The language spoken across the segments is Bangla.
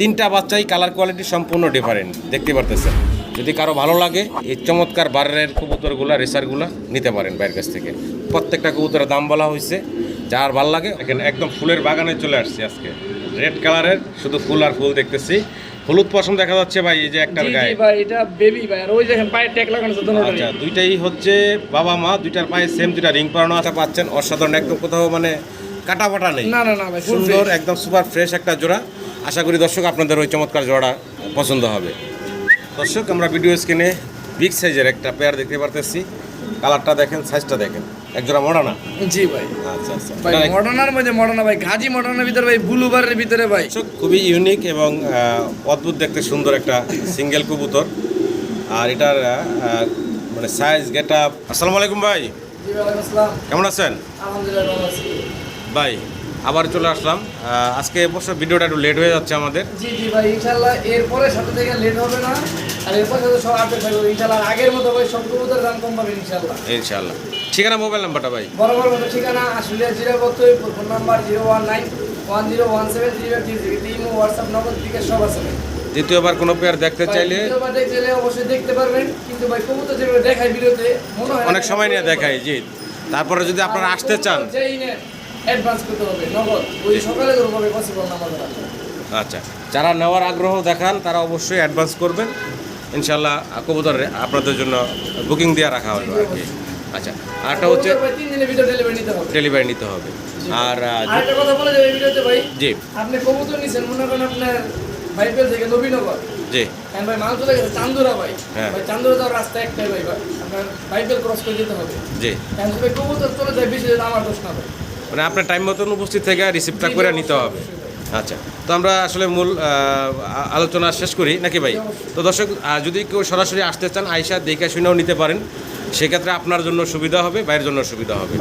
তিনটা বাচ্চাই কালার কোয়ালিটি সম্পূর্ণ ডিফারেন্ট দেখতে পারতেছেন। যদি কারও ভালো লাগে এই চমৎকার বারের কবুতরগুলা রেসারগুলা নিতে পারেন বাইরের কাছ থেকে। প্রত্যেকটা কবুতরের দাম বলা হয়েছে। যার ভালো লাগে এখানে একদম ফুলের বাগানে চলে আসছি আজকে। রেড কালারের শুধু ফুল আর ফুল দেখতেছি। হলুদ পশম দেখা যাচ্ছে ভাই এই যে একটার গায়ে। ভাই এটা বেবি ভাই আর ওই দেখেন পায়ে ট্যাগ লাগানো আছে আচ্ছা দুইটাই হচ্ছে বাবা মা দুইটার পায়ে সেম দুইটা রিং পরানো আছে পাচ্ছেন। অসাধারণ একদম কোথাও মানে কাটা ফাটা নেই। না না না ভাই সুন্দর একদম সুপার ফ্রেশ একটা জোড়া। আশা করি দর্শক আপনাদের ওই চমৎকার জোড়া পছন্দ হবে। দর্শক আমরা ভিডিও স্ক্রিনে বিগ সাইজের একটা পেয়ার দেখতে পারতেছি। কালারটা দেখেন সাইজটা দেখেন। এক জোড়া মোড়া জি ভাই। আচ্ছা আচ্ছা। ভাই এটা মধ্যে মডার্না ভাই গাজী মডানার ভিতরে ভাই বুলুবারের ভিতরে ভাই। খুবই ইউনিক এবং অদ্ভুত দেখতে সুন্দর একটা সিঙ্গেল কবুতর। আর এটার মানে সাইজ গেট আপ আসসালামু আলাইকুম ভাই। কেমন আছেন? আলহামদুলিল্লাহ ভালো আছি। ভাই আবার চলে আসলাম। আজকে অবশ্য ভিডিওটা একটু লেট হয়ে যাচ্ছে আমাদের। জি জি ভাই ইনশাআল্লাহ এরপরে সাথে থেকে লেট হবে না। আর এরপর সাথে সব আপডেট থাকবে। ইনশাআল্লাহ আর আগের মতো ভাই সব কবুতরের দাম কম পাবেন ইনশাআল্লাহ। ইনশাআল্লাহ। ঠিকানা মোবাইল নাম্বারটা ভাই? বরাবর মতো ঠিকানা Ashulia জিরাবতই phone number zero one nine one zero one seven three three three imo WhatsApp number দিকে সব আছে। দ্বিতীয়বার কোনো পেয়ার দেখতে চাইলে অবশ্যই দেখতে পারবেন। কিন্তু ভাই কবুতর যেভাবে দেখায় ভিডিওতে অনেক সময় নিয়ে দেখায় জি। তারপরে যদি আপনারা আসতে চান অ্যাডভান্স করতে হবে নগদ। ওই সকালে হবে পসিবল না আমাদের আচ্ছা যারা নেওয়ার আগ্রহ দেখান তারা অবশ্যই অ্যাডভান্স করবেন। ইনশাল্লাহ কবুতর আপনাদের জন্য বুকিং দিয়ে রাখা হবে আর কি। আচ্ছা আরটা হচ্ছে ডেলিভারি নিতে হবে। ডেলিভারি নিতে হবে। আর আরেকটা কথা বলে যাবে ভিডিওতে ভাই জি। আপনি কবুতর নিছেন মনে করেন আপনার ভাইপেল থেকে নবীনগর। জি। হ্যাঁ ভাই মাল চলে গেছে চান্দুরা ভাই। হ্যাঁ। ভাই চান্দুরা যাওয়ার রাস্তা একটাই ভাই ভাই। আপনার বাইবেল ক্রস করে যেতে হবে। জি। হ্যাঁ ভাই কবুতর চলে যায় বেশি আমার দোষ না ভাই। মানে আপনার টাইম মতন উপস্থিত থেকে রিসিপ্টটা করে নিতে হবে। আচ্ছা তো আমরা আসলে মূল আলোচনা শেষ করি। নাকি ভাই? তো দর্শক যদি কেউ সরাসরি আসতে চান আইসা দেখে শুনেও নিতে পারেন। সেক্ষেত্রে আপনার জন্য সুবিধা হবে বাইরের জন্য সুবিধা হবে।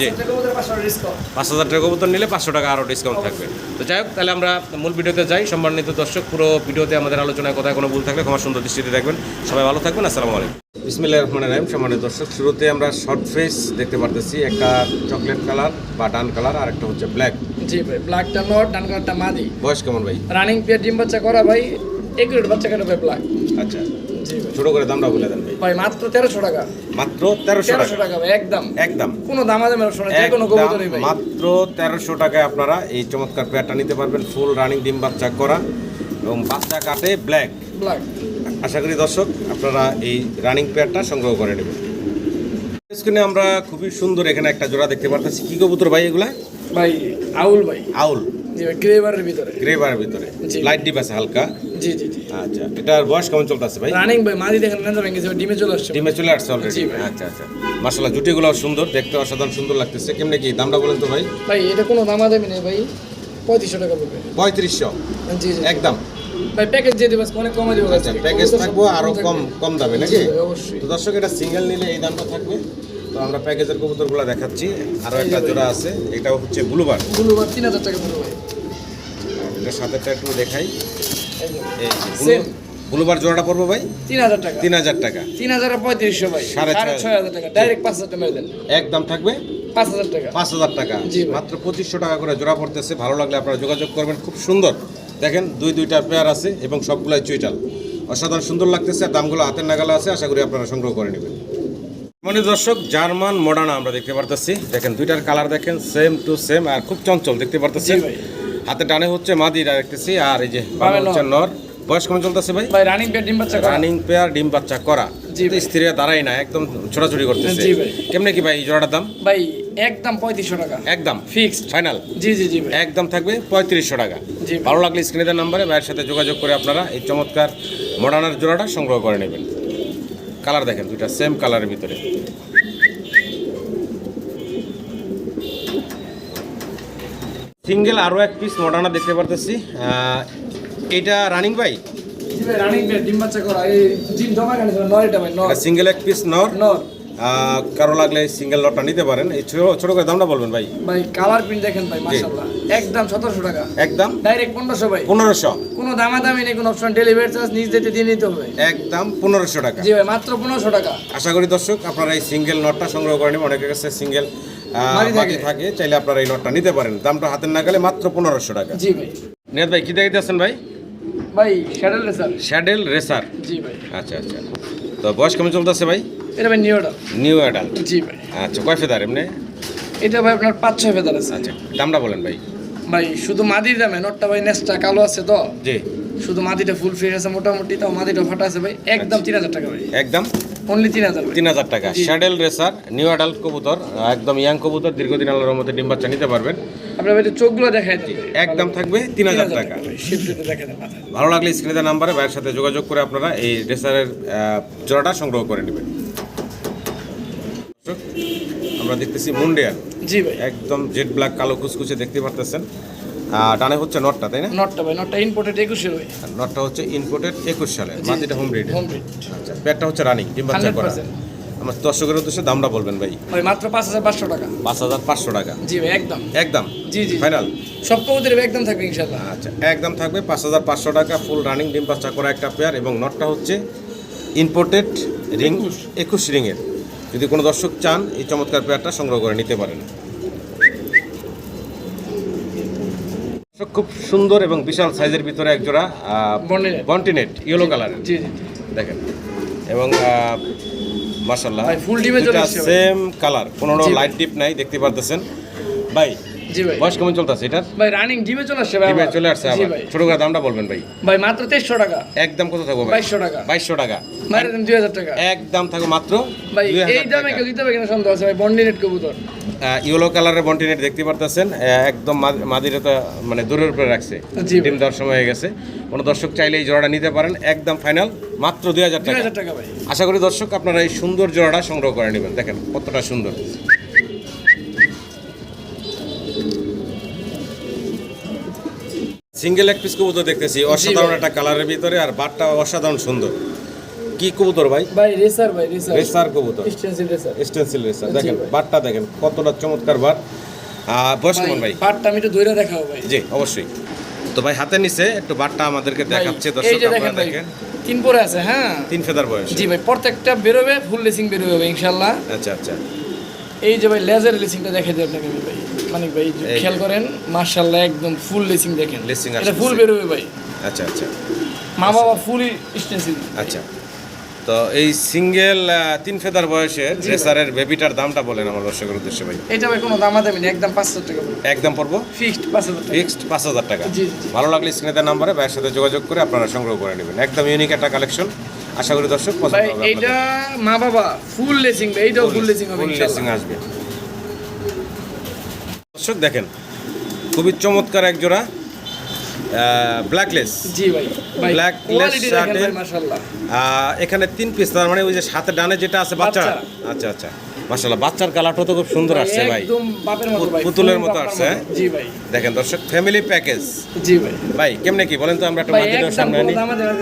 জি। পাঁচ হাজার টাকা কবুতর নিলে পাঁচশো টাকা আরও ডিসকাউন্ট থাকবে। তো যাই হোক তাহলে আমরা মূল ভিডিওতে যাই। সম্মানিত দর্শক পুরো ভিডিওতে আমাদের আলোচনায় কোথায় কোনো ভুল থাকলে ক্ষমা সুন্দর দৃষ্টিতে দেখবেন। সবাই ভালো থাকবেন আসসালামু আলাইকুম। বিসমিল্লাহ রহমান রাহিম। সম্মানিত দর্শক শুরুতে আমরা শর্ট ফেস দেখতে পারতেছি। একটা চকলেট কালার বা ডান কালার আর একটা হচ্ছে ব্ল্যাক জি ভাই ব্ল্যাকটা নট ডান কালারটা মাদি। বয়স কেমন ভাই? রানিং পেয়ার ডিম বাচ্চা করা ভাই একুরেট বাচ্চা কেন ভাই ব্ল্যাক আচ্ছা। ছোট করে দামটা বলে দেন ভাই। ভাই মাত্র তেরোশো টাকা। মাত্র তেরোশো টাকা। ভাই একদম। একদম। কোনো দামা দামের শোনা যে কোনো কবুতরই ভাই। মাত্র তেরোশো টাকায় আপনারা এই চমৎকার পেয়ারটা নিতে পারবেন ফুল রানিং ডিম বাচ্চা করা এবং বাচ্চা কাটে ব্ল্যাক ব্ল্যাক আশা করি দর্শক আপনারা এই রানিং পেয়ারটা সংগ্রহ করে নেবেন। স্ক্রিনে আমরা খুবই সুন্দর এখানে একটা জোড়া দেখতে পারতেছি। কি কবুতর ভাই এগুলা? ভাই আউল ভাই। আউল। গ্রেভারের ভিতরে। গ্রেভার ভিতরে। লাইট ডিপ আছে হালকা। জি জি জি। আচ্ছা এটার বয়স কেমন চলতেছে ভাই? রানিং ভাই মাদি দেখেন নেন্দা ভেঙে গেছে ডিমে চলে আসছে। ডিমে চলে আসছে অলরেডি আচ্ছা আচ্ছা। মার্শাল্লাহ জুটিগুলো সুন্দর দেখতে অসাধারণ সুন্দর লাগতেছে। কেমনে কি দামটা বলেন তো ভাই? ভাই এটা কোনো দামা দামি নেই ভাই। পঁয়ত্রিশশো টাকা পড়বে। পঁয়ত্রিশশো? জি জি। একদম। ভাই প্যাকেজ দিয়ে দেবে অনেক কমে দেবো আচ্ছা প্যাকেজ থাকব আরও কম কম দামে নাকি? অবশ্যই। তো দর্শক এটা সিঙ্গেল নিলে এই দামটা থাকবে। তো আমরা প্যাকেজের কবুতরগুলো দেখাচ্ছি। আরও একটা জোড়া আছে এটাও হচ্ছে ব্লুবার ব্লুবার তিন হাজার টাকা পড়বে ভাই। এটার সাথেটা একটু দেখাই। এই ব্লুবার জোড়াটা পড়ব ভাই? তিন হাজার টাকা। তিন হাজার টাকা। তিন হাজার পঁয়ত্রিশশো ভাই। সাড়ে ছয় হাজার। টাকা। ডাইরেক্ট পাঁচ হাজার টাকা দেন। একদম থাকবে? পাঁচ হাজার টাকা। পাঁচ হাজার টাকা। মাত্র পঁচিশশো টাকা করে জোড়া পড়তেছে। ভালো লাগলে আপনারা যোগাযোগ করবেন। খুব সুন্দর। দেখেন দুই দুইটা পেয়ার আছে এবং সবগুলাই চুইটাল। অসাধারণ সুন্দর লাগতেছে আর দামগুলো হাতের নাগালে আছে। আশা করি আপনারা সংগ্রহ করে নেবেন। মানে দর্শক জার্মান মডার্ন আমরা দেখতে পারতেছি। দেখেন দুইটার কালার দেখেন সেম টু সেম আর খুব চঞ্চল দেখতে ভাই। হাতে টানে হচ্ছে মাদিরা দেখতেছি আর এই যে হচ্ছে নর। বয়স কেমন চলতেছে ভাই? ভাই রানিং পেয়ার ডিম বাচ্চা রানিং পেয়ার ডিম বাচ্চা করা। জি স্ত্রীরা দাঁড়াই না একদম ছোটাছুটি করতেছে। জি ভাই। কেমনে কি ভাই জোড়াটার দাম? ভাই একদম পঁয়ত্রিশশো টাকা। একদম? ফিক্সড ফাইনাল জি জি জি একদম থাকবে পঁয়ত্রিশশো টাকা। জি ভালো লাগলে স্ক্রিনে দেওয়ার নাম্বারে ভাইয়ের সাথে যোগাযোগ করে আপনারা এই চমৎকার মডার্নার জোড়াটা সংগ্রহ করে নেবেন। কালার দেখেন দুইটা সেম কালারের ভিতরে। সিঙ্গেল আরও এক পিস মডার্না দেখতে পারতেছি। এটা রানিং ভাই সিঙ্গেল এক পিস নর। নর। কারও লাগলে সিঙ্গেল লটটা নিতে পারেন। এই ছোট ছোট করে দামটা বলবেন ভাই। ভাই কালার প্রিন্ট দেখেন ভাই মাশাআল্লাহ। একদম সতেরোশো টাকা। একদম? ডাইরেক্ট পনেরোশো ভাই। পনেরোশো। কোনো দামা দামি নেই কোনো অপশন ডেলিভারি চার্জ নিজ দিতে দিয়ে নিতে হবে। একদম পনেরোশো টাকা। জি ভাই মাত্র পনেরোশো টাকা। আশা করি দর্শক আপনারা এই সিঙ্গেল নটটা সংগ্রহ করে নেবেন। অনেকের কাছে সিঙ্গেল বাকি থাকে। থাকে চাইলে আপনারা এই নটটা নিতে পারেন। দামটা হাতের নাগালে মাত্র পনেরোশো টাকা। জি ভাই। নিয়াদ ভাই কি দেখাইতেছেন ভাই? ভাই শ্যাডেল রেসার শ্যাডেল রেসার জি ভাই। আচ্ছা আচ্ছা। তো বয়স কেমন চলতেছে ভাই? এটা ভাই নিউটা নিউ অ্যাডাল্ট জি ভাই। আচ্ছা কয় ফেদার এমনি? এটা ভাই আপনার পাঁচ ছয় ফেদার আছে। আচ্ছা দামটা বলেন ভাই। ভাই শুধু মাদির দামে নটটা ভাই নেসটা কালো আছে তো? জি। শুধু মাদিটা ফুল ফ্রেশ আছে মোটামুটি তাও মাদিটা ফাটা আছে ভাই একদম তিন হাজার টাকা ভাই। একদম? অনলি তিন হাজার তিন হাজার টাকা। শ্যাডেল রেসার নিউ অ্যাডাল্ট কবুতর একদম ইয়াং কবুতর দীর্ঘদিন আল্লাহর মধ্যে ডিম বাচ্চা নিতে পারবেন। আপনার চোখগুলো দেখাই একদম থাকবে তিন হাজার টাকা। ভালো লাগলে স্ক্রিনে নাম্বারে ভাইয়ের সাথে যোগাযোগ করে আপনারা এই রেসারের জোড়াটা সংগ্রহ করে নেবেন। আমরা দেখতেছি মুন্ডিয়ান জি ভাই। একদম জেড ব্ল্যাক কালো কুচকুচে দেখতে পারতেছেন। ডানে হচ্ছে নটটা তাই না? নটটা ভাই নটটা ইম্পোর্টেড একুশের ভাই। নটটা হচ্ছে ইনপোর্টেড একুশ সালের মাটিটা হোম ব্রিড হোম ব্রিড আচ্ছা পেটটা হচ্ছে রানিং ডিম বাচ্চা করা। আমার দর্শকের উদ্দেশ্যে দামটা বলবেন ভাই। ভাই মাত্র পাঁচ হাজার পাঁচশো টাকা। পাঁচ হাজার পাঁচশো টাকা। জি ভাই একদম। একদম? জি জি। ফাইনাল সব কবুতরের একদম থাকবে ইনশাল্লাহ আচ্ছা একদম থাকবে পাঁচ হাজার পাঁচশো টাকা ফুল রানিং ডিম বাচ্চা করা একটা পেয়ার এবং নটটা হচ্ছে ইম্পোর্টেড রিং একুশ। রিংয়ের যদি কোনো দর্শক চান এই চমৎকার পেয়ারটা সংগ্রহ করে নিতে পারেন। খুব সুন্দর এবং বিশাল সাইজের ভিতরে একজোড়া জোড়া বন্টিনেট ইয়েলো কালার জি জি দেখেন। এবং মার্শাল্লাহ ফুল ডিমে সেম কালার কোনো লাইট ডিপ নাই দেখতে পারতেছেন। ভাই জি ভাই। বয়স কেমন চলতেছে? এটার? ভাই রানিং ডিমে চলে আসছে ভাই আবার। চলে আসছে আবার। ছোট করে দামটা বলবেন ভাই। ভাই মাত্র তেইশশো টাকা। একদম কত থাকব ভাই? বাইশশো টাকা। বাইশশো টাকা। মায়ের দাম দুই হাজার টাকা। একদম থাকো মাত্র ভাই 2000 এই দামে। কেউ দিতে হবে কিনা সন্দেহ আছে ভাই বন্ডিনেট কবুতর। ইয়েলো কালারের বন্টিনেট দেখতে পারতেছেন। একদম মা- মাদিরে তো মানে দূরের উপরে রাখছে। ডিম দেওয়ার সময় হয়ে গেছে। কোনো দর্শক চাইলে এই জোড়াটা নিতে পারেন। একদম ফাইনাল মাত্র দুই হাজার টাকা। হাজার টাকা ভাই। আশা করি দর্শক আপনারা এই সুন্দর জোড়াটা সংগ্রহ করে নেবেন। দেখেন কতটা সুন্দর। সিঙ্গেল এক পিস কবুতর দেখতেছি অসাধারণ একটা কালারের ভিতরে আর বাটটা অসাধারণ সুন্দর। কি কবুতর ভাই? ভাই রেসার ভাই রেসার রেসার কবুতর। স্টেন্সিল রেসার স্টেন্সিল রেসার দেখেন বাটটা দেখেন কতটা চমৎকার বাট। বয়স কেমন ভাই পাটটা আমি একটু দইরা দেখাবো ভাই। জি অবশ্যই। তো ভাই হাতে নিচে একটু বাটটা আমাদেরকে দেখাচ্ছে দর্শক আপনারা দেখেন তিন পরে আছে হ্যাঁ। তিন ফেদার বয়স। জি ভাই প্রত্যেকটা বেরোবে ফুল লেসিং বেরোবে ভাই ইনশাল্লাহ আচ্ছা আচ্ছা। এই যে ভাই লেজার লেসিংটা দেখে দিই আপনাকে আমি ভাই। মানে ভাই যে। খেয়াল করেন মার্শাল্লাহ একদম ফুল লেসিং দেখেন। Lacing এটা। ফুল বেরোবে ভাই। আচ্ছা আচ্ছা। মা বাবা ফুলই স্টেন্সিল আচ্ছা। তো এই সিঙ্গেল তিন ফেদার বয়সে জি ভাই। রেসারের বেবিটার দামটা বলেন আমার দর্শকের উদ্দেশ্যে ভাই। এটা ভাই কোনো দামাদামি নেই একদম পাঁচ হাজার টাকা একদম পড়ব? ফিক্সড পাঁচ হাজার ফিক্সড পাঁচ হাজার টাকা। ভালো লাগলে স্ক্রিনে নাম্বারে ভাইয়ের সাথে যোগাযোগ করে আপনারা সংগ্রহ করে নেবেন। একদম ইউনিক একটা কালেকশন আশা করি দর্শক পছন্দ হবে এইটা মা বাবা ফুল লেসিং এইটাও ফুল লেসিং হবে ফুল লেসিং আসবে। দর্শক দেখেন খুবই চমৎকার এক জোড়া ব্ল্যাকলেস জি ভাই ব্ল্যাকলেস মাশাআল্লাহ। এখানে তিন পিস তার মানে ওই যে সাথে ডানে যেটা আছে বাচ্চা। আচ্ছা আচ্ছা। মাশাল্লাহ বাচ্চার কালারটা তো খুব সুন্দর আসছে ভাই। পুতুলের মতো আসছে, জি ভাই। দেখেন দর্শক ফ্যামিলি প্যাকেজ জি ভাই। ভাই কেমনে কি বলেন তো আমরা একটা ভাই মার্কেটের সামনে আনি। নেই,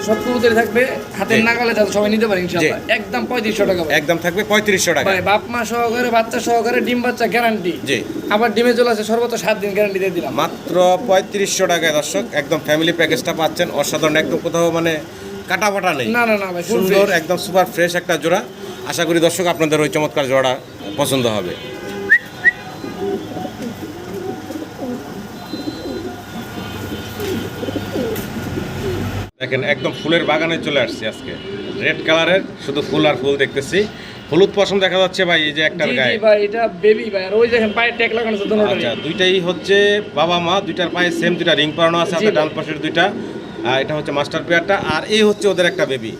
সব কবুতরই থাকবে হাতের নাগালে যাতে সবাই নিতে পারে ইনশাআল্লাহ। একদম পঁয়ত্রিশশো টাকা একদম থাকবে পঁয়ত্রিশশো টাকা। ভাই বাপ মা সহকারে বাচ্চা সহকারে ডিম বাচ্চা গ্যারান্টি জি। আবার ডিমে চলে আছে সর্বোচ্চ সাত দিন গ্যারান্টি দিয়ে দিলাম। মাত্র পঁয়ত্রিশশো টাকায় দর্শক একদম ফ্যামিলি প্যাকেজটা পাচ্ছেন। অসাধারণ একদম কোথাও মানে কাটা ফাটা নেই। না না না ভাই সুন্দর একদম সুপার ফ্রেশ একটা জোড়া। আশা করি দর্শক আপনাদের ওই চমৎকার জোড়া পছন্দ হবে। দেখেন একদম ফুলের বাগানে চলে আসছে আজকে। রেড কালারের শুধু ফুল আর ফুল দেখতেছি। হলুদ পশম দেখা যাচ্ছে ভাই এই যে একটার গায়ে জি ভাই এটা বেবি ভাই আর ওই দেখেন পায়ে ট্যাগ লাগানো আছে দোনোটারই আচ্ছা দুইটাই হচ্ছে বাবা মা দুইটার পায়ে সেম দুইটা রিং পরানো আছে হাতে ডান পাশের দুইটা। এটা হচ্ছে মাস্টার পেয়ারটা আর এই হচ্ছে ওদের একটা বেবি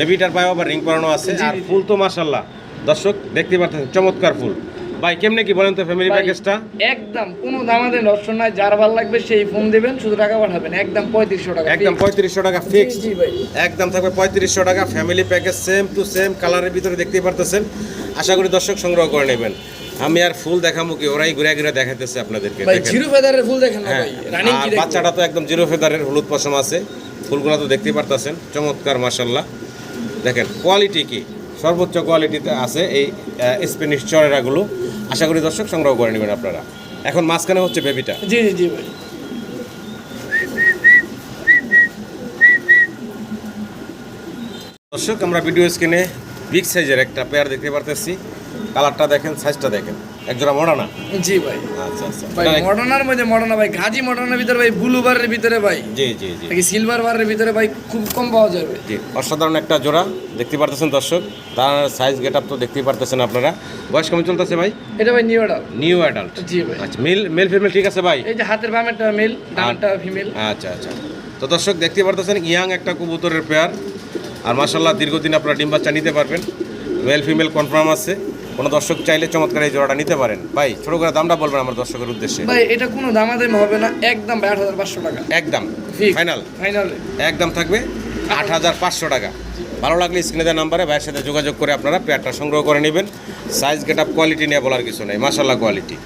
বেবিটার পায়ে আবার রিং পরানো আছে আর। ফুল তো মাশাল্লাহ দর্শক দেখতে পাচ্ছেন চমৎকার ফুল। ভাই কেমনে কি বলেন তো ফ্যামিলি প্যাকেজটা একদম কোনো দামাদের অপশন নাই যার ভালো লাগবে সেই ফোন দিবেন শুধু টাকা পাঠাবেন একদম পঁয়ত্রিশশো টাকা একদম fixed। পঁয়ত্রিশশো টাকা জি, ফিক্সড জি ভাই। একদম থাকবে পঁয়ত্রিশশো টাকা family package same to same কালারের ভিতরে দেখতেই পারতেছেন। আশা করি দর্শক সংগ্রহ করে নেবেন। আমি আর ফুল দেখামু কি? ওরাই ঘুরে ঘুরে দেখাইতেছে আপনাদেরকে ভাই জিরো ফেদারের ফুল দেখেন না হ্যাঁ ভাই রানিং কি বাচ্চাটা তো একদম জিরো ফেদারের হলুদ পশম আছে। ফুলগুলো তো দেখতেই পারতাছেন চমৎকার মাসাল্লাহ দেখেন কোয়ালিটি কি? সর্বোচ্চ কোয়ালিটিতে আছে এই স্প্যানিশ চরেরাগুলো আশা করি দর্শক সংগ্রহ করে নেবেন আপনারা। এখন মাঝখানে হচ্ছে বেবিটা জি জি জি ভাই। দর্শক আমরা ভিডিও স্ক্রিনে বিগ সাইজের একটা পেয়ার দেখতে পারতেছি। কালারটা দেখেন সাইজটা দেখেন। এক জোড়া মডানা জি ভাই। আচ্ছা আচ্ছা। ভাই মডার্নার মধ্যে মডানা ভাই গাজি মডানার ভিতরে ভাই ব্লু বারের ভিতরে ভাই। জি জি জি। নাকি সিলভার বারের ভিতরে ভাই খুব কম পাওয়া যাবে। জি অসাধারণ একটা জোড়া দেখতে পারতেছেন দর্শক। তার সাইজ গেট আপ তো দেখতেই পারতেছেন আপনারা। বয়স কেমন চলতেছে ভাই? এটা ভাই নিউ অর্ডার নিউ অ্যাডাল্ট জি ভাই। আচ্ছা মেল মেল ফিমেল ঠিক আছে ভাই? এই যে হাতের বামেরটা মেল ডানটা ফিমেল আচ্ছা আচ্ছা। তো দর্শক দেখতে পারতেছেন ইয়াং একটা কবুতরের পেয়ার আর মাসাল্লাহ দীর্ঘদিন আপনারা ডিম বাচ্চা নিতে পারবেন। মেল ফিমেল কনফার্ম আছে। কোনো দর্শক চাইলে চমৎকার এই জোড়াটা নিতে পারেন। ভাই ছোটো করে দামটা বলবেন আমার দর্শকের উদ্দেশ্যে। ভাই এটা কোনো দামাদামি হবে না একদম ভাই আট হাজার পাঁচশো টাকা। একদম. ফাইনাল। ফাইনাল। একদম থাকবে আট হাজার পাঁচশো টাকা। ভালো লাগলে স্ক্রিনে দেওয়া নাম্বারে ভাইয়ের সাথে যোগাযোগ করে আপনারা পেয়ারটা সংগ্রহ করে নেবেন। সাইজ গেট আপ কোয়ালিটি নিয়ে বলার কিছু নেই মাসাল্লাহ কোয়ালিটি।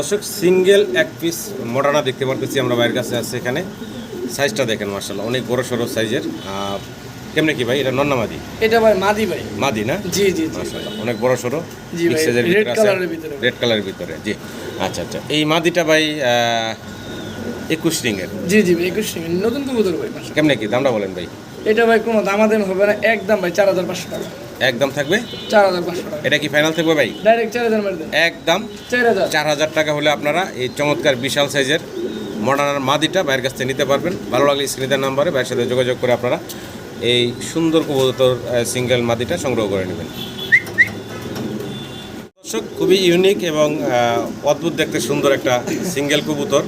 দর্শক সিঙ্গেল এক পিস মডার্না দেখতে পারতেছি আমরা বাইরের কাছে আছে এখানে। সাইজটা দেখেন মাসাল্লাহ অনেক বড় সড়ো সাইজের কেমনে কি ভাই? এটা নন্নামাদি এটা ভাই মাদি ভাই। মাদি না? জি জি অনেক বড় জি ভাই, red colour-এর ভিতরে। রেড কালারের ভিতরে জি। আচ্ছা আচ্ছা। এই মাদিটা ভাই একুশ রিংয়ের? জি জি একুশ নতুন কবুতর ভাই কেমনে কি? দামটা বলেন ভাই। এটা ভাই কোনো দামাদামি হবে না একদম ভাই চার হাজার পাঁচশো টাকা। একদম থাকবে? চার হাজার পাঁচশো টাকা। এটা কি ফাইনাল থাকবে ভাই? ডাইরেক্ট চার হাজার একদম। চার হাজার। চার হাজার টাকা হলে আপনারা এই চমৎকার বিশাল সাইজের মডার্নার মাদিটা বাইরের কাছ থেকে নিতে পারবেন। ভালো লাগলে স্ক্রিনের নাম্বারে ভাইয়ের সাথে যোগাযোগ করে আপনারা এই সুন্দর কবুতর সিঙ্গেল মাদিটা সংগ্রহ করে নেবেন। দর্শক খুবই ইউনিক এবং অদ্ভুত দেখতে সুন্দর একটা সিঙ্গেল কবুতর।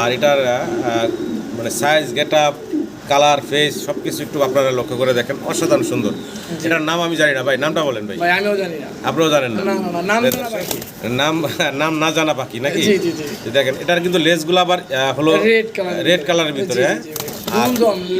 আর এটার মানে size get up colour face সব কিছু একটু আপনারা লক্ষ্য করে দেখেন। অসাধারণ সুন্দর। এটার নাম আমি জানি না ভাই। নামটা বলেন ভাই। আমিও জানি না। আপনিও জানেন না? নাম নাম না জানা পাখি নাকি? দেখেন এটার কিন্তু লেজগুলো আবার হলো রেড কালার রেড কালারের ভিতরে হ্যাঁ?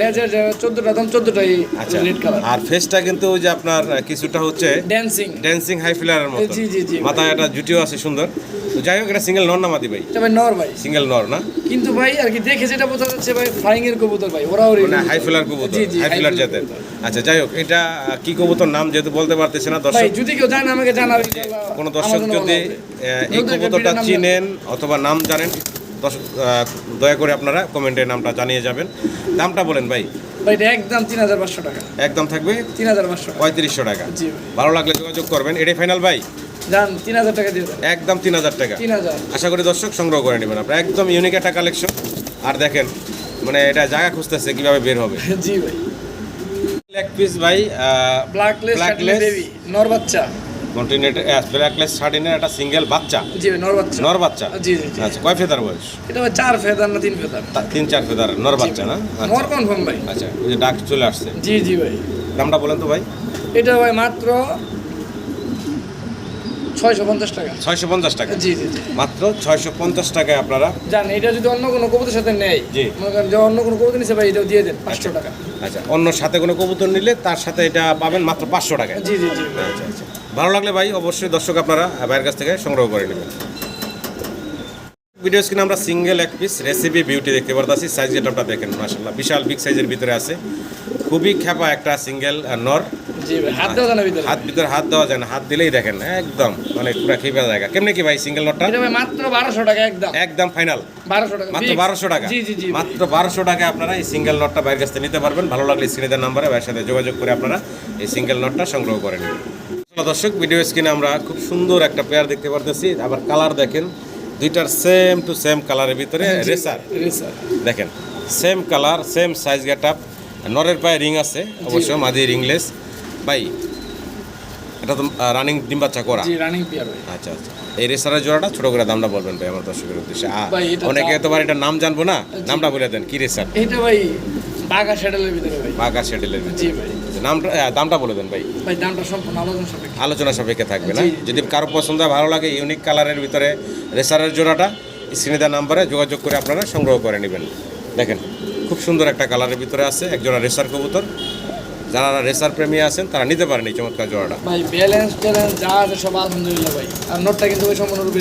লেজার চোদ্দটা দাম চোদ্দটাই আচ্ছা। রেড কালার আর ফেসটা কিন্তু ওই যে আপনার কিছুটা হচ্ছে ড্যান্সিং ড্যান্সিং হাই ফিলারের মতো। জি, জি, জি। মাথায় একটা জুটিও আছে সুন্দর। তো যাই হোক এটা সিঙ্গেল নর না মাদি ভাই? এটা ভাই নর ভাই। সিঙ্গেল নর না? কিন্তু ভাই আর কি দেখে যেটা বোঝা যাচ্ছে ভাই ফ্লাইং এর কবুতর ভাই ওরা মানে হাই ফিলার কবুতর জি, জি, হাই ফিলার জাতের। আচ্ছা যাই হোক এটা কি কবুতর নাম যেহেতু বলতে পারতেছে না দর্শক যদি কেউ জানে আমাকে জানাবে কোনো দর্শক যদি এই কবুতরটা চিনেন অথবা নাম জানেন দয়া করে আপনারা কমেন্টে নামটা জানিয়ে যাবেন। দামটা বলেন ভাই। এটা একদম তিন হাজার পাঁচশো টাকা। একদম থাকবে? তিন হাজার পাঁচশো পঁয়ত্রিশশো টাকা। জি ভালো লাগলে যোগাযোগ করবেন। এটাই ফাইনাল ভাই? যান তিন হাজার টাকা দিয়ে একদম তিন হাজার টাকা। তিন হাজার। আশা করি দর্শক সংগ্রহ করে নেবেন আপনার। একদম ইউনিক একটা কালেকশন আর দেখেন মানে এটা জায়গা খুঁজতেছে কীভাবে বের হবে। জি ভাই। লেগ পিস ভাই ব্ল্যাকলেস বেবি নর বাচ্চা। কন্টিনেন্ট ব্ল্যাকলেস শার্টিনের একটা সিঙ্গেল বাচ্চা? জি নর বাচ্চা নর বাচ্চা জি জি। আচ্ছা কয় ফেদার বয়স? এটা চার ফেদার না তিন ফেদার? তিন চার ফেদার নর বাচ্চা না? আচ্ছা। নর কনফার্ম ভাই? আচ্ছা ওই যে ডাক চলে আসছে। জি জি ভাই। দামটা বলেন তো ভাই। এটা ভাই মাত্র ছয়শো পঞ্চাশ টাকা। ছয়শো পঞ্চাশ টাকা? জি জি মাত্র ছয়শো পঞ্চাশ টাকায় আপনারা জান এটা যদি অন্য কোনো সাথে নেয় জি। মনে করেন যে অন্য কোনো কবুতর ভাই এটাও দিয়ে দেন পাঁচশো টাকা। আচ্ছা অন্য সাথে কোনো কবুতর নিলে তার সাথে এটা পাবেন মাত্র পাঁচশো টাকায়। জি জি জি। আচ্ছা আচ্ছা। ভালো লাগলে ভাই অবশ্যই দর্শক আপনারা ভাইয়ের কাছ থেকে সংগ্রহ করে নেবেন। ভিডিও স্ক্রিনে আমরা সিঙ্গেল এক পিস রেসিপি বিউটি দেখতে পারতেছি সাইজ যেটা আপনারা দেখেন মাসাল্লাহ বিশাল বিগ সাইজের ভিতরে আছে। খুবই খ্যাপা একটা সিঙ্গেল নর। হাত ভিতরে? হাত দেওয়া যায় না হাত দিলেই দেখেন একদম মানে পুরো খেপা জায়গা। কেমনে কি ভাই সিঙ্গেল নটটা মাত্র বারোশো টাকা একদম। একদম ফাইনাল। বারোশো টাকা মাত্র বারোশো টাকা। মাত্র বারোশো টাকায় আপনারা এই সিঙ্গেল নটটা বাইরের কাছ থেকে নিতে পারবেন। ভালো লাগলে স্ক্রিনের নাম্বারে সাথে যোগাযোগ করে আপনারা এই সিঙ্গেল নটটা সংগ্রহ করে নেবেন। দর্শক ভিডিও স্ক্রিনে আমরা খুব সুন্দর একটা পেয়ার দেখতে পারতেছি। আবার কালার দেখেন দুইটার সেম টু সেম কালারের ভিতরে রেসার দেখেন same colour same size get up নরের পায়ে রিং আছে অবশ্য মাদি রিংলেস ভাই এটা তো রানিং ডিম বাচ্চা করা। রানিং পিয়ার আচ্ছা আচ্ছা। এই রেসারের জোড়াটা ছোট করে দামটা বলবেন ভাই আমার দর্শকের উদ্দেশ্যে। ভাই, অনেকে দাম- তোমার এটা নাম জানব না? নামটা বলে দেন কি রেসার? এটা ভাই বাঘা শ্যাডেলের ভিতরে ভাই। বাঘা সেটেলের জি ভাই। নামটা দামটা বলে দেন ভাই। ভাই দামটা সম্পূর্ণ আলোচনা সাপেক্ষে। আলোচনা সাপেক্ষে থাকবে না? যদি কারও পছন্দ হয় ভালো লাগে ইউনিক কালারের ভিতরে রেসারের জোড়াটা স্ক্রিনে দেওয়া নাম্বারে যোগাযোগ করে আপনারা সংগ্রহ করে নেবেন। দেখেন খুব সুন্দর একটা কালারের ভিতরে আছে একজোড়া রেসার কবুতর। যারা রেসার প্রেমী আছেন তারা নিতে পারেন এই চমৎকার জোড়াটা। ভাই ব্যালেন্স ট্যালেন্স যা আছে সব আলহামদুলিল্লাহ ভাই। আর নোটটা কিন্তু ওই সম্পূর্ণরূপে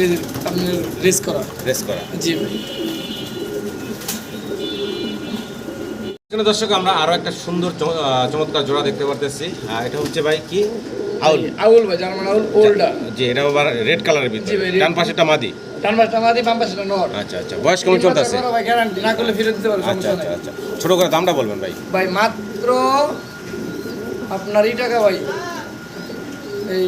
আপনি রিস্ক করা। রেস করা। জি ভাই। এখানে দর্শক আমরা আরও একটা সুন্দর চমৎকার জোড়া দেখতে পারতেছি। এটা হচ্ছে ভাই কি? আউল। আউল ভাই জার্মান আউল ওল্ডা। জি এটা আবার রেড কালারের ভিতরে। ডান পাশেটা মাদি। ডান পাশটা মাদি বাম পাশটা নর। আচ্ছা আচ্ছা। বয়স কেমন চলতেছে? ভাই গ্যারান্টি না করলে ফিরে দিতে পারব আচ্ছা আচ্ছা আচ্ছা। ছোট করে দামটা বলবেন ভাই। ভাই মাত্র আপনার এই টাকা ভাই এই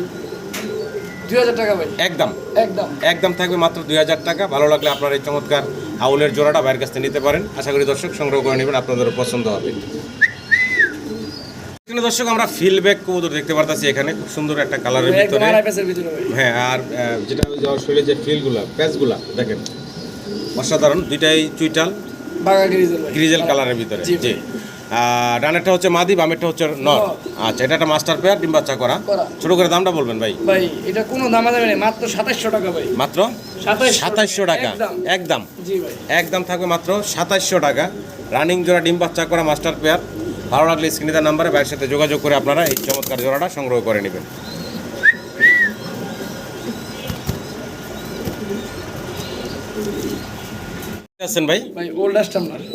দুই হাজার টাকা ভাই। একদম। একদম। একদম থাকবে মাত্র দুই হাজার টাকা। ভালো লাগলে আপনার এই চমৎকার আউলের জোড়াটা বাইরের কাছ থেকে নিতে পারেন। আশা করি দর্শক সংগ্রহ করে নেবেন আপনাদেরও পছন্দ হবে। এখানে দর্শক আমরা ফিল ব্যাক কবুতর দেখতে পারতাছি এখানে। খুব সুন্দর একটা কালারের ভিতরে। হ্যাঁ আর যেটা ওই যে শরীরে যে ফিলগুলা প্যাচগুলা দেখেন। অসাধারণ দুইটাই চুইটাল গ্রিজেল কালারের ভিতরে। জি, ডানেরটা হচ্ছে মাদি বামেরটা হচ্ছে নর। আচ্ছা এটা একটা মাস্টার পেয়ার ডিম বাচ্চা করা। ছোট করে দামটা বলবেন ভাই। ভাই এটা কোনো দামা দামি নেই মাত্র সাতাশশো টাকা ভাই। মাত্র? 2700 সাতাইশশো টাকা। একদম। একদম। জি ভাই। একদম থাকবে মাত্র সাতাইশশো টাকা। রানিং জোড়া ডিম বাচ্চা করা মাস্টার পেয়ার ভালো লাগলে স্ক্রিনে দেওয়া নাম্বারে ভাইয়ের সাথে যোগাযোগ করে আপনারা এই চমৎকার জোড়াটা সংগ্রহ করে নেবেন। আছেন ভাই? ভাই ওল্ড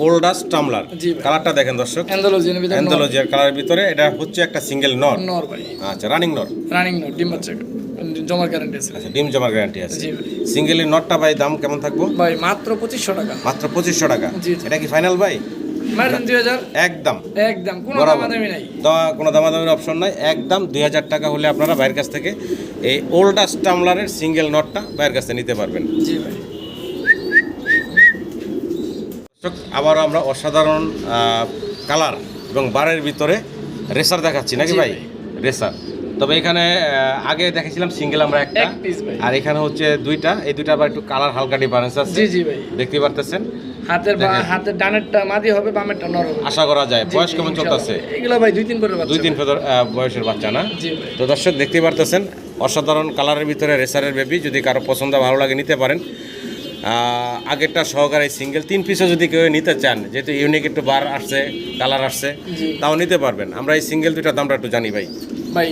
ওল্ডাস টামলার কালারটা দেখেন দর্শক। অ্যান্থোলজিয়ার কালারের ভিতরে এটা হচ্ছে একটা সিঙ্গেল নট নর ভাই। আচ্ছা রানিং রানিং নর ডিম বাচ্চা। জমার গ্যারান্টি আছে। আচ্ছা ডিম জমার গ্যারান্টি আছে। সিঙ্গেলের নটটা ভাই দাম কেমন থাকব? ভাই মাত্র পঁচিশশো টাকা। মাত্র পঁচিশশো টাকা। এটা কি ফাইনাল ভাই? একদম। একদম কোনো বরাবর। দামা নাই। কোনো দামাদামির অপশন নাই। একদম দুই হাজার টাকা হলে আপনারা বাইরের কাছ থেকে এই ওল্ডাস টামলারের সিঙ্গেল নটটা বাইরের কাছ নিতে পারবেন। জি ভাই। আমরা অসাধারণ কালার এবং বারের ভিতরে রেসার দেখাচ্ছি নাকি ভাই। রেসার তবে এখানে আগে দেখেছিলাম সিঙ্গেল আমরা একটা। আর এখানে হচ্ছে দুইটা। এই দুইটা আবার একটু কালার হালকা ডিফারেন্স আছে। দেখতে পারতেছেন? হাতের হাতের ডানেরটা মাদি হবে বামেরটা নর হবে। আশা করা যায়। বয়স কেমন চলতেছে? এগুলো ভাই দুই তিন বাচ্চা। দুই তিন বয়সের বাচ্চা না? তো দর্শক দেখতে পারতেছেন অসাধারণ কালারের ভিতরে রেসারের বেবি যদি কারও পছন্দ ভালো লাগে নিতে পারেন। আগেরটা সহকারে সিঙ্গেল তিন পিসও যদি কেউ নিতে চান যেহেতু ইউনিক একটু বার আসছে কালার আসছে তাও নিতে পারবেন। আমরা এই সিঙ্গেল দুইটার দামটা একটু জানি ভাই। ভাই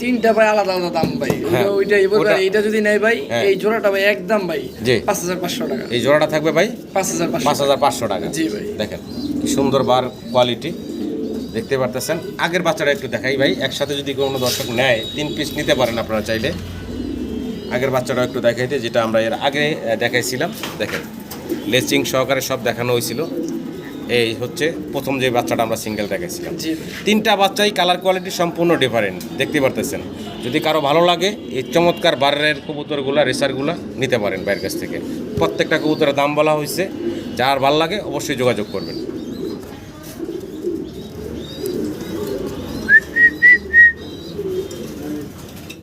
তিনটা ভাই আলাদা আলাদা দাম ভাই। হ্যাঁ। ওইটা- ওইটা এবার ওটা- এইটা যদি নেয় ভাই হ্যাঁ। এই জোড়াটা ভাই একদম ভাই জি। পাঁচ হাজার পাঁচশো টাকা। এই জোড়াটা থাকবে ভাই? পাঁচ হাজার পাঁচ হাজার পাঁচশো টাকা। জি ভাই। দেখেন কি সুন্দর বার কোয়ালিটি। দেখতে পারতেছেন? আগের বাচ্চাটা একটু দেখাই ভাই। একসাথে যদি কোনো দর্শক নেয় তিন পিস নিতে পারেন আপনারা চাইলে। আগের বাচ্চাটা একটু দেখাইতে যেটা আমরা এর আগে দেখাইছিলাম। দেখেন লেচিং সহকারে সব দেখানো হয়েছিল। এই হচ্ছে প্রথম যে বাচ্চাটা আমরা সিঙ্গেল দেখেছিলাম তিনটা বাচ্চাই কালার কোয়ালিটি সম্পূর্ণ ডিফারেন্ট দেখতে পারতেছেন। যদি কারও ভালো লাগে এই চমৎকার বারের কবুতরগুলা রেসারগুলা নিতে পারেন বাইরের কাছ থেকে। প্রত্যেকটা কবুতরের দাম বলা হয়েছে যার ভালো লাগে অবশ্যই যোগাযোগ করবেন।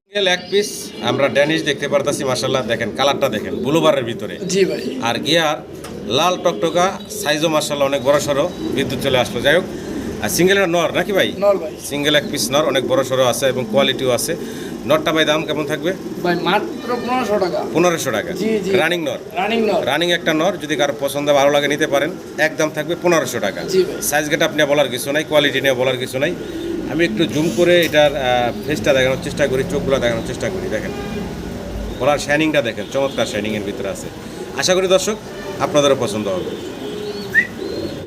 সিঙ্গেল এক পিস আমরা ড্যানিশ দেখতে পারতাছি মাসাল্লাহ দেখেন কালারটা দেখেন ব্লুবারের ভিতরে। জি ভাই। আর গিয়ার লাল টকটকা সাইজও মার্শাল্লাহ অনেক বড় সড়ো বিদ্যুৎ চলে আসলো। যাই হোক আর সিঙ্গেলের নর নাকি ভাই? সিঙ্গেল এক পিস নর অনেক বড় সড়ো আছে এবং কোয়ালিটিও আছে। নরটা ভাই দাম কেমন থাকবে? ভাই মাত্র পনেরোশো টাকা। পনেরোশো। রানিং নর। রানিং নর। রানিং একটা নর যদি কারও পছন্দ ভালো লাগে নিতে পারেন। একদম থাকবে পনেরোশো টাকা। সাইজ গেটা আপনি বলার কিছু নাই কোয়ালিটি নিয়ে বলার কিছু নাই। আমি একটু জুম করে এটার ফেসটা দেখানোর চেষ্টা করি চোখগুলো দেখানোর চেষ্টা করি দেখেন। গলার শাইনিংটা দেখেন চমৎকার শাইনিংয়ের ভিতরে আছে। আশা করি দর্শক আপনাদেরও পছন্দ হবে।